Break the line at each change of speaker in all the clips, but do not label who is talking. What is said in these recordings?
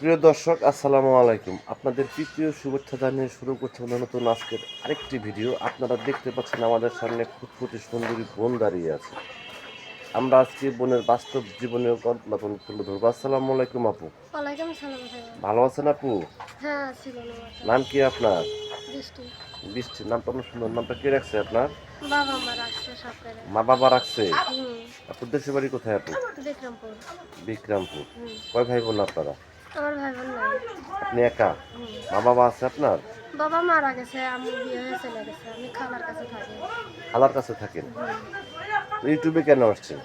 প্রিয় দর্শক আসসালামু আলাইকুম। আপনাদের তৃতীয় শুভেচ্ছা জানিয়ে শুরু করছে আমাদের নতুন আজকের আরেকটি ভিডিও। আপনারা দেখতে পাচ্ছেন আমাদের সামনে ফুটফুটি সুন্দরী বোন দাঁড়িয়ে আছে। আমরা আজকে বোনের বাস্তব জীবনীয় গল্প তুলে ধরবো। আসসালামু আলাইকুম আপু। ভালো আছেন আপু?
হ্যাঁ
নাম কি আপনার?
বৃষ্টি।
নামটা অনেক সুন্দর। নামটা কে রাখছে আপনার?
মা
বাবা রাখছে? আপুর দেশের বাড়ি কোথায় আপু?
বিক্রমপুর।
বিক্রামপুর। কয় ভাই বোন আপনারা?
আমার ভাই বোন নাই।
আপনি একা?
হুম
মা আছে আপনার?
বাবা মারা গেছে আমি বিয়ে হয়ে চলে গেছে আমি খালার কাছে থাকি।
খালার কাছে থাকেন? ইউটিউবে কেন আসছেন?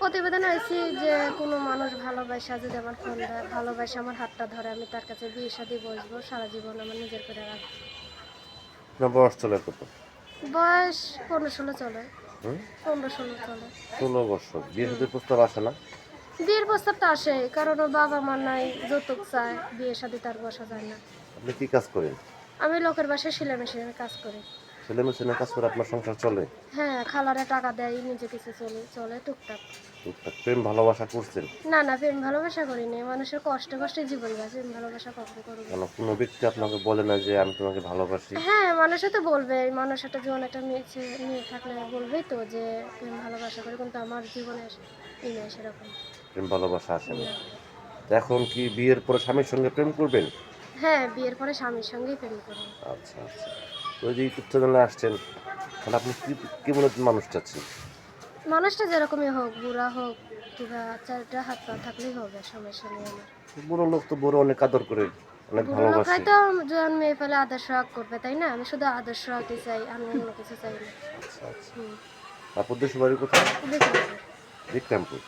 প্রতিবেদন হয়েছি যে কোনো মানুষ ভালোবাসা যদি আমার ফোন দেয় ভালোবাসা আমার হাতটা ধরে আমি তার কাছে বিয়ে শাদি বসবো সারা জীবন আমার নিজের করে রাখব।
আপনার বয়স চলে কত?
বয়স পনেরো ষোলো চলে। পনেরো ষোলো চলে।
ষোলো বছর। বিয়ে সাথে প্রস্তাব আসে না?
বিয়ের প্রস্তাব তো আসে কারণ ওর বাবা মা নাই যৌতুক চায় বিয়ে সাথে তার বসা যায় না।
আপনি কি কাজ করেন?
আমি লোকের বাসায় সেলাই মেশিনে কাজ করি।
ছেলে মেশিনের কাজ করে আপনার সংসার চলে?
হ্যাঁ খালারে টাকা দেয় নিজে কিছু চলে চলে টুকটাক।
টুকটাক প্রেম ভালোবাসা করছেন?
না না প্রেম ভালোবাসা করিনি। মানুষের কষ্টে কষ্টে জীবন যায় প্রেম ভালোবাসা কখন করব।
কেন? কোনো ব্যক্তি আপনাকে বলে না যে আমি তোমাকে ভালোবাসি
হ্যাঁ মানুষে তো বলবে। মানুষ একটা জীবন একটা মেয়ে ছে- মেয়ে থাকলে বলবেই তো যে প্রেম ভালোবাসা করে কিন্তু আমার জীবনে এই নেই সেরকম।
প্রেম ভালোবাসা আসে না। তো এখন কি বিয়ের পরে স্বামীর সঙ্গে প্রেম করবেন?
হ্যাঁ বিয়ের পরে স্বামীর সঙ্গেই প্রেম করব।
আচ্ছা আচ্ছা। ওই যে ইউটিউব চ্যানেলে আসছেন তাহলে আপনি কি কি মনে হচ্ছে মানুষ চাচ্ছেন?
মানুষটা যেরকমই হোক বুড়া হোক কিংবা চারটা হাত পা থাকলেই হবে সমস্যা নেই আমার
বুড়ো লোক তো বুড়ো অনেক আদর করে অনেক
বুড়ো
ভালোবাসে।
লোকরাই তো যখন মেয়ে ফেলে আদর্শ হক করবে তাই না? আমি শুধু আদর্শ হকই চাই আমি অন্য কিছু চাই না।
আচ্ছা আচ্ছা।
হুম।
বাড়ি কোথায়? বিক্রমপুর।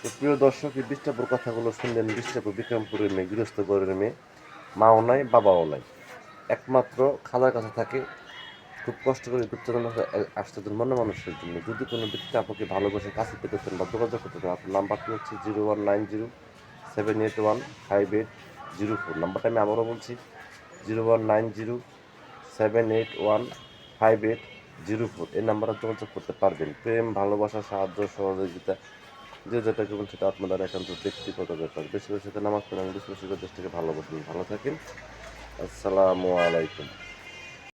তো প্রিয় দর্শক এই বিষ্টাপুর কথাগুলো শুনলেন বিষ্টাপুর বিক্রমপুরের মেয়ে গৃহস্থ ঘরের মেয়ে মাও নাই বাবাও নাই। একমাত্র খালার কাছে থাকে। খুব কষ্ট করে দুঃখজনক আসতে মনে মানুষের জন্য। যদি কোনো ব্যক্তি আপনাকে ভালোবাসে কাছে পেতে চান বা যোগাযোগ করতে চান, আপনার নাম্বারটি হচ্ছে? Zero one nine zero seven eight one five eight zero four. নাম্বারটা আমি আবারও বলছি, zero one nine zero seven eight one five eight zero four. এই নাম্বারে যোগাযোগ করতে পারবেন। প্রেম, ভালোবাসা, সাহায্য, সহযোগিতা, যে যেটা করবেন সেটা আপনাদের একান্ত ব্যক্তিগত ব্যাপার। বেশি বেশি নামাজ পড়েন বেশি বেশি দেশটাকে ভালোবাসেন ভালো থাকেন। আসসালামু আলাইকুম।